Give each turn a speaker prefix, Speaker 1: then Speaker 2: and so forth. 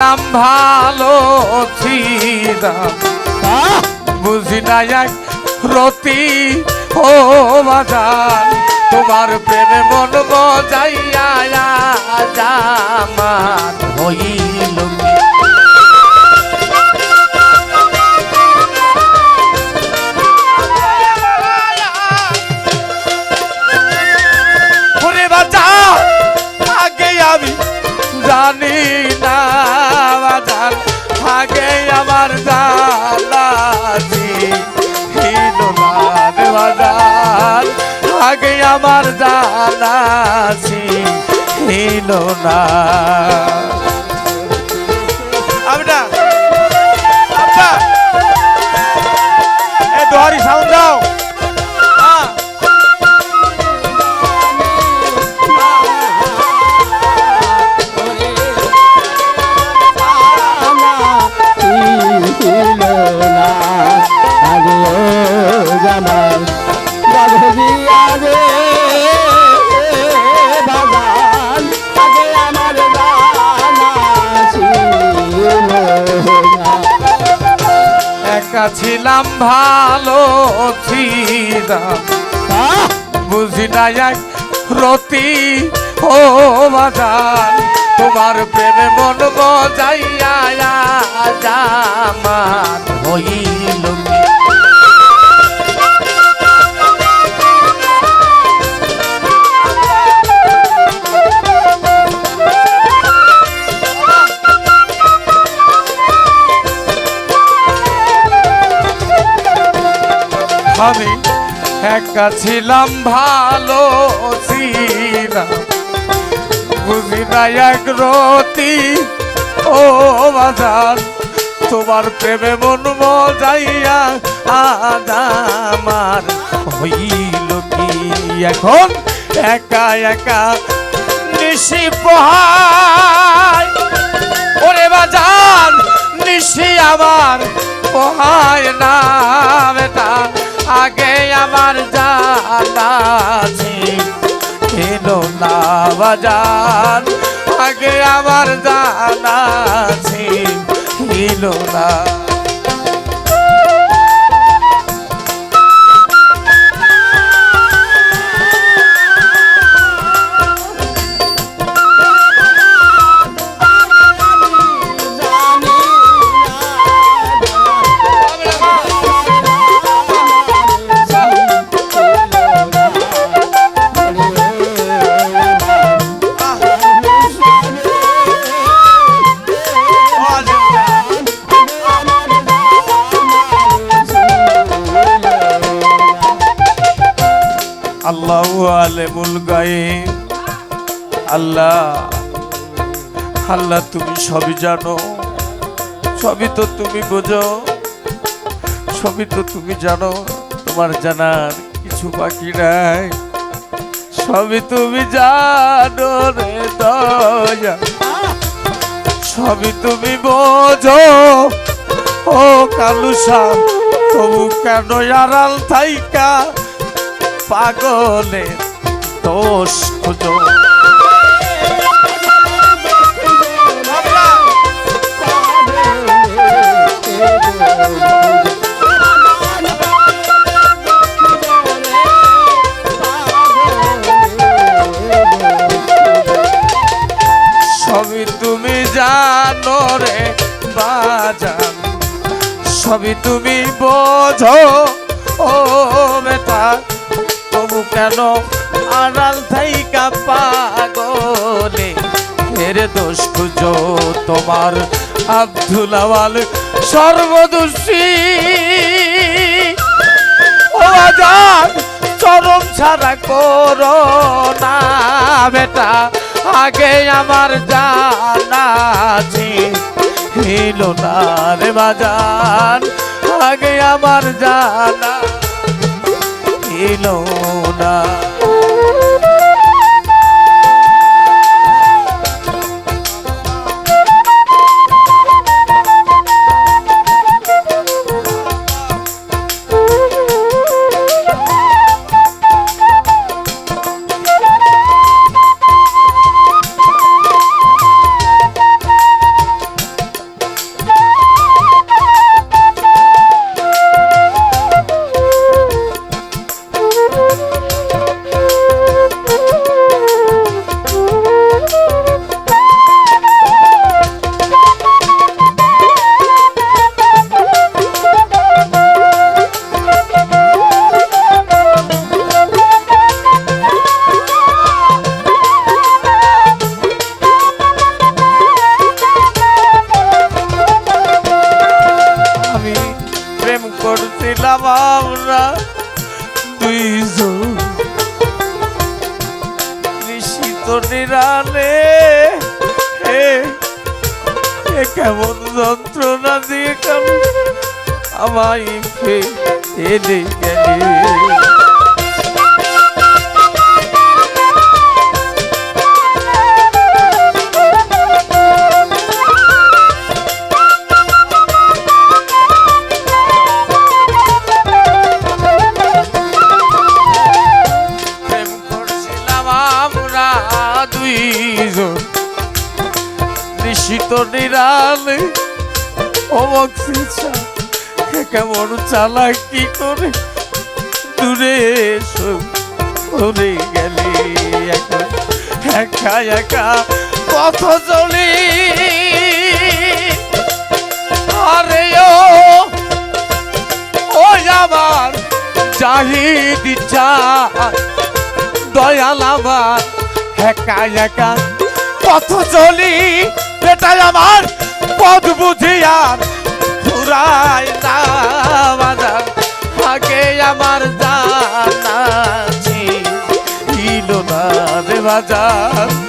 Speaker 1: নাম ভালো ছিলাম বুঝি না এক রতি ও বাজার তোমার প্রেমে মন বজাইয়া জামান হইল আমি জানি না আমার জানাছি হিন্দুলা আবটা ছিলাম ভালো ছিলাম। বুঝি না এক রতি ও বাজার তোমার প্রেমে মন বজাইয়া জামান হইল একা ছিলাম ভালো ছিলাম বুঝি এক রতি, ও বাজার তোমার প্রেমে মন মজাইয়া আজ আমার হইল কি? এখন একা একা নিশি পোহায় ওরে বাজান, নিশি আমার পোহায় না বেটা। আগে না বাজান আগে আমার জানা ছিল না। আল্লাহ আলেমুল গায়েব আল্লাহ আল্লাহ তুমি সবই জানো। সবই তো তুমি বোঝো। সবই তো তুমি জানো। তোমার জানার কিছু বাকি নাই। সবই তুমি জানো রে দয়া। সবই তুমি বোঝো। ও কালুসা তবু কেন আড়াল থাইকা? পাগলে দোষ খুঁজো। সবই তুমি জানো রে বাজান সবই তুমি বোঝো। কেন আড়াল থাইকা পাগলে। হেরে দোষ খুঁজো তোমার আব্দুল আওয়াল সর্বদোষী। ও আজাদ চরম ছাড়া করো না বেটা, আগে আমার জানা ছিল না রে বাজান, আগে আমার জানা। ছিল না। ছিলাম আমরা দুইজন নিশিত নিরানে হে কেমন যন্ত্রণা দিয়ে কেমন আমায় ফেলে গেলে? নিরালে ফিরছা কেমন চালাক কি করে? দূরে এসো ওরে একা একা পথ চলি। আরে ও আমার জাহিদ ইচ্ছা, দয়াল আমার, একা একা পথ চলি। এটাই আমার পদ বুঝি আর ফুরাই না বাজার আগে আমার জানা ছিল না রে বাজার